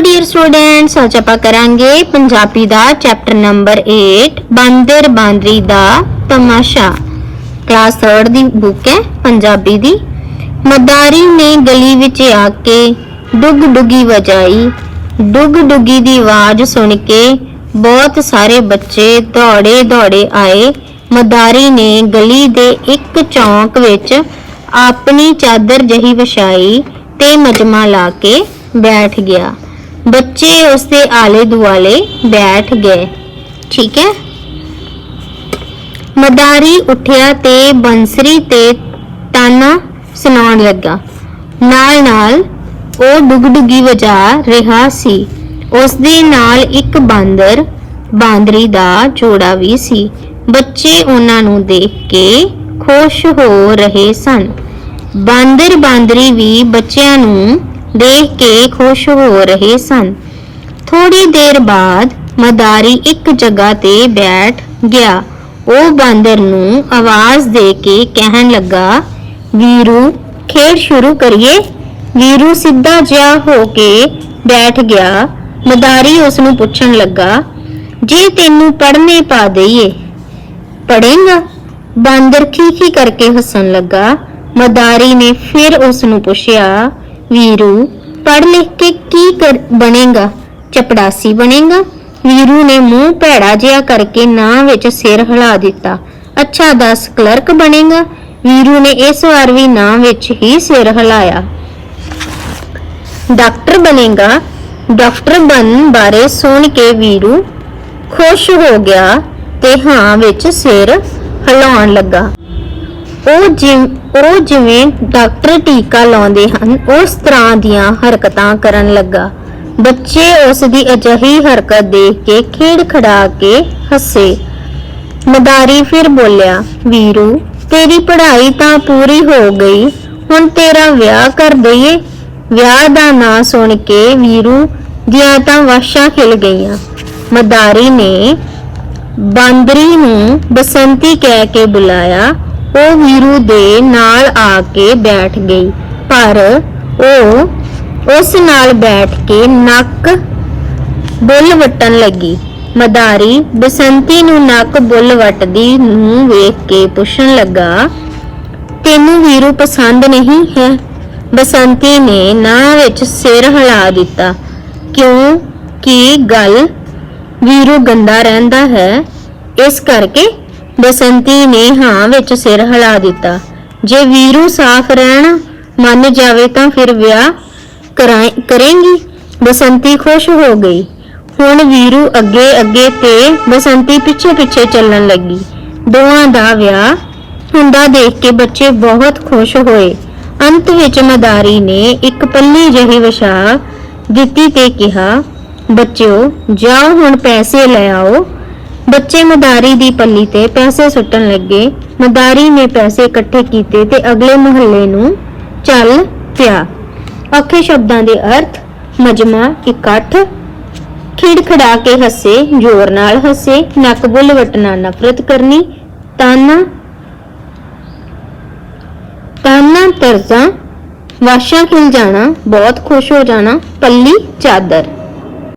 Hello dear students ਅੱਜ ਆਪਾਂ ਕਰਾਂਗੇ ਪੰਜਾਬੀ ਦਾ ਚੈਪਟਰ ਨੰਬਰ 8 ਬਾਂਦਰ ਬਾਂਦਰੀ ਦਾ ਤਮਾਸ਼ਾ। ਕਲਾਸ 3 ਦੀ ਬੁੱਕ ਹੈ ਪੰਜਾਬੀ ਦੀ। ਮਦਾਰੀ ਨੇ ਗਲੀ ਵਿੱਚ ਆ ਕੇ ਡੁੱਗ ਡੁੱਗੀ ਵਜਾਈ। ਡੁੱਗ ਡੁੱਗੀ ਦੀ ਆਵਾਜ਼ ਸੁਣ ਕੇ ਬਹੁਤ ਸਾਰੇ ਬੱਚੇ ਦੌੜੇ ਦੌੜੇ ਆਏ। ਮਦਾਰੀ ਨੇ ਗਲੀ ਦੇ ਇੱਕ ਚੌਂਕ ਵਿੱਚ ਆਪਣੀ ਚਾਦਰ ਜਹੀ ਵਿਛਾਈ ਤੇ ਮਜਮਾ ਲਾ ਕੇ ਬੈਠ ਗਿਆ। ਬੱਚੇ ਉਸ ਦੇ ਆਲੇ ਦੁਆਲੇ ਬੈਠ ਗਏ। ਠੀਕ ਹੈ? ਮਦਾਰੀ ਉੱਠਿਆ ਤੇ ਬੰਸਰੀ ਤੇ ਤਾਨਾ ਸੁਣਾਉਣ ਲੱਗਾ। ਨਾਲ ਨਾਲ ਉਹ ਡੁਗਡੁਗੀ ਵਜਾ ਰਿਹਾ ਸੀ। ਉਸ ਦੇ ਨਾਲ ਇੱਕ ਬਾਂਦਰ, ਬਾਂਦਰੀ ਦਾ ਜੋੜਾ ਵੀ ਸੀ। ਬੱਚੇ ਉਹਨਾਂ ਨੂੰ ਦੇਖ ਕੇ ਖੁਸ਼ ਹੋ ਰਹੇ ਸਨ। ਬਾਂਦਰ ਬਾਂਦਰੀ ਵੀ ਬੱਚਿਆਂ ਨੂੰ ਦੇਖ ਕੇ ਖੁਸ਼ ਹੋ ਰਹੇ ਸਨ। ਥੋੜੀ ਦੇਰ ਬਾਅਦ ਮਦਾਰੀ ਇੱਕ ਜਗ੍ਹਾ ਤੇ ਬੈਠ ਗਿਆ। ਉਹ ਬਾਂਦਰ ਨੂੰ ਆਵਾਜ਼ ਦੇ ਕੇ ਕਹਿਣ ਲੱਗਾ, ਵੀਰੂ, ਖੇਡ ਸ਼ੁਰੂ ਕਰੀਏ। ਵੀਰੂ ਸਿੱਧਾ ਜਿਹਾ ਹੋ ਕੇ ਬੈਠ ਗਿਆ। ਮਦਾਰੀ ਉਸ ਨੂੰ ਪੁੱਛਣ ਲੱਗਾ, ਜੇ ਤੈਨੂੰ ਪੜ੍ਹਨੇ ਪਾ ਦਈਏ? ਪੜੇਗਾ ਬਾਂਦਰ ਖੀਖੀ ਕਰਕੇ ਹੱਸਣ ਲੱਗਾ। ਮਦਾਰੀ ਨੇ ਫਿਰ ਉਸ ਨੂੰ ਪੁੱਛਿਆ ਵੀਰੂ ਪੜ ਲਿਖ ਕੇ ਕੀ ਕਰ, ਬਣੇਗਾ? ਚਪੜਾਸੀ ਬਣੇਗਾ? ਵੀਰੂ ਨੇ ਮੂੰਹ ਭੈੜਾ ਜਿਹਾ ਕਰਕੇ ਨਾਂ ਵਿੱਚ ਸਿਰ ਹਿਲਾ ਦਿੱਤਾ। ਅੱਛਾ ਦੱਸ, ਕਲਰਕ ਬਣੇਗਾ? ਵੀਰੂ ਨੇ ਇਸ ਵਾਰ ਵੀ ਨਾਂ ਵਿੱਚ ਹੀ ਸਿਰ ਹਿਲਾਇਆ। ਡਾਕਟਰ ਬਣੇਗਾ? ਡਾਕਟਰ ਬਣਨ ਬਾਰੇ ਸੁਣ ਕੇ ਵੀਰੂ ਖੁਸ਼ ਹੋ ਗਿਆ ਤੇ ਹਾਂ ਵਿੱਚ ਸਿਰ ਹਿਲਾਉਣ ਲੱਗਾ। ਉਹ ਜਿਵੇਂ ਉਹ ਜਿਵੇਂ ਡਾਕਟਰ ਟੀਕਾ ਲਾਉਂਦੇ ਹਨ, ਉਸ ਤਰ੍ਹਾਂ ਦੀਆਂ ਹਰਕਤਾਂ ਕਰਨ ਲੱਗਾ। ਬੱਚੇ ਉਸ ਦੀ ਅਜਿਹੀ ਹਰਕਤ ਦੇਖ ਕੇ ਖੇਡ ਖੜਾ ਕੇ ਹੱਸੇ। ਮਦਾਰੀ ਫਿਰ ਬੋਲਿਆ, ਵੀਰੂ, ਤੇਰੀ ਪੜ੍ਹਾਈ ਤਾਂ ਪੂਰੀ ਹੋ ਗਈ, ਹੁਣ ਤੇਰਾ ਵਿਆਹ ਕਰ ਦਈਏ? ਵਿਆਹ ਦਾ ਨਾਂ ਸੁਣ ਕੇ ਵੀਰੂ ਦੀਆਂ ਤਾਂ ਵਾਸ਼ਾਂ ਖਿਲ ਗਈਆਂ। ਮਦਾਰੀ ਨੇ ਬਾਂਦਰੀ ਨੂੰ ਬਸੰਤੀ ਕਹਿ ਕੇ ਬੁਲਾਇਆ ਉਹ ਵੀਰੂ ਦੇ ਨਾਲ ਆ ਕੇ ਬੈਠ ਗਈ, ਪਰ ਉਹ ਉਸ ਨਾਲ ਬੈਠ ਕੇ ਨੱਕ ਬੁੱਲ ਵਟਣ ਲੱਗੀ। ਮਦਾਰੀ ਬਸੰਤੀ ਨੂੰ ਨੱਕ ਬੁੱਲ ਵਟਦੀ ਨੂੰ ਵੇਖ ਕੇ ਪੁੱਛਣ ਲੱਗਾ, ਤੈਨੂੰ ਵੀਰੂ ਪਸੰਦ ਨਹੀਂ ਹੈ? ਬਸੰਤੀ ਨੇ ਨਾ ਵਿੱਚ ਸਿਰ ਹਿਲਾ ਦਿੱਤਾ। ਕਿਉਂ? ਕੀ ਗੱਲ? ਵੀਰੂ ਗੰਦਾ ਰਹਿੰਦਾ ਹੈ? ਇਸ ਕਰਕੇ ਬਸੰਤੀ ਨੇ ਹਾਂ ਵਿੱਚ ਸਿਰ ਹਿਲਾ ਦਿੱਤਾ। ਜੇ ਵੀਰੂ ਸਾਫ਼ ਰਹਿਣ, ਮੰਨ ਜਾਵੇ ਤਾਂ ਫਿਰ ਵਿਆਹ ਕਰੇਂਗੀ? ਬਸੰਤੀ ਖੁਸ਼ ਹੋ ਗਈ। ਹੁਣ ਵੀਰੂ ਅੱਗੇ ਅੱਗੇ ਤੇ ਬਸੰਤੀ ਪਿੱਛੇ ਪਿੱਛੇ ਚੱਲਣ ਲੱਗੀ। ਦੋਵਾਂ ਦਾ ਵਿਆਹ ਹੁੰਦਾ ਦੇਖ ਕੇ ਬੱਚੇ ਬਹੁਤ ਖੁਸ਼ ਹੋਏ। ਅੰਤ ਵਿੱਚ ਮਦਾਰੀ ਨੇ ਇੱਕ ਪੱਲੀ ਜਿਹੀ ਵਿਛਾ ਦਿੱਤੀ ਤੇ ਕਿਹਾ, ਬੱਚਿਓ, ਜਾਓ ਹੁਣ ਪੈਸੇ ਲੈ ਆਓ। ਬੱਚੇ ਮਦਾਰੀ ਦੀ ਪੱਲੀ ਤੇ ਪੈਸੇ ਸੁੱਟਣ ਲੱਗੇ। ਮਦਾਰੀ ਨੇ ਪੈਸੇ ਇਕੱਠੇ ਕੀਤੇ ਤੇ ਅਗਲੇ ਮੁਹੱਲੇ ਨੂੰ ਚੱਲ ਪਿਆ। ਔਖੇ ਸ਼ਬਦਾਂ ਦੇ ਅਰਥ, ਮਜਮਾ, ਇਕੱਠ, ਖਿੜਖੜਾ ਕੇ ਹੱਸੇ, ਜ਼ੋਰ ਨਾਲ ਹੱਸੇ, ਨੱਕ ਬੁੱਲ ਵਟਣਾ ਨਫ਼ਰਤ ਕਰਨੀ, ਤਾਨਾ ਤਾਨਾ ਤਰਜ਼ਾ ਵਾਸ਼ਾ ਖਿਲ ਜਾਣਾ, ਬਹੁਤ ਖੁਸ਼ ਹੋ ਜਾਣਾ, ਪੱਲੀ ਚਾਦਰ।